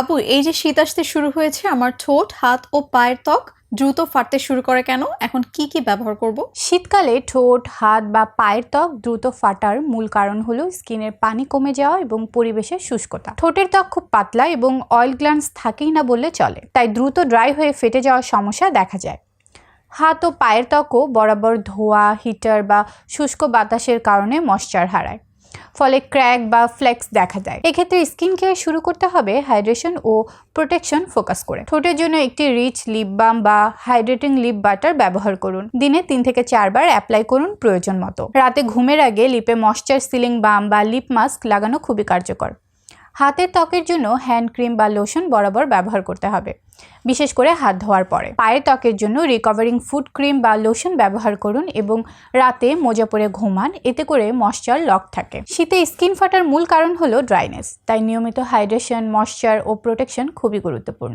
আপু, এই যে শীত আসতে শুরু হয়েছে, আমার ঠোঁট, হাত ও পায়ের ত্বক দ্রুত ফাটতে শুরু করে কেন? এখন কি কি ব্যবহার করব? শীতকালে ঠোঁট, হাত বা পায়ের ত্বক দ্রুত ফাটার মূল কারণ হলো স্কিনের পানি কমে যাওয়া এবং পরিবেশের শুষ্কতা। ঠোঁটের ত্বক খুব পাতলা এবং অয়েল গ্ল্যান্ডস থাকেই না বললে চলে, তাই দ্রুত ড্রাই হয়ে ফেটে যাওয়ার সমস্যা দেখা যায়। হাত ও পায়ের ত্বকও বরাবর ধোয়া হিটার বা শুষ্ক বাতাসের কারণে ময়শ্চার হারায়। ফলে ক্র্যাক বা ফ্লেক্স দেখা দেয়। এক্ষেত্রে স্কিন কেয়ার শুরু করতে হবে হাইড্রেশন ও প্রোটেকশন ফোকাস করে। ঠোঁটের জন্য একটি রিচ লিপ বাম বা হাইড্রেটিং লিপ বাটার ব্যবহার করুন। দিনে তিন থেকে চারবার অ্যাপ্লাই করুন প্রয়োজন মতো। রাতে ঘুমের আগে লিপে ময়শ্চার, সিলিং বাম বা লিপ মাস্ক লাগানো খুবই কার্যকর। হাতের ত্বকের জন্য হ্যান্ড ক্রিম বা লোশন বরাবর ব্যবহার করতে হবে। বিশেষ করে হাত ধোয়ার পরে। পায়ের ত্বকের জন্য রিকভারিং ফুড ক্রিম বা লোশন ব্যবহার করুন এবং রাতে মোজা পরে ঘুমান, এতে করে ময়শ্চার লক থাকে। শীতে স্কিন ফাটার মূল কারণ হলো ড্রাইনেস তাই নিয়মিত হাইড্রেশন ময়শ্চার ও প্রোটেকশন খুবই গুরুত্বপূর্ণ।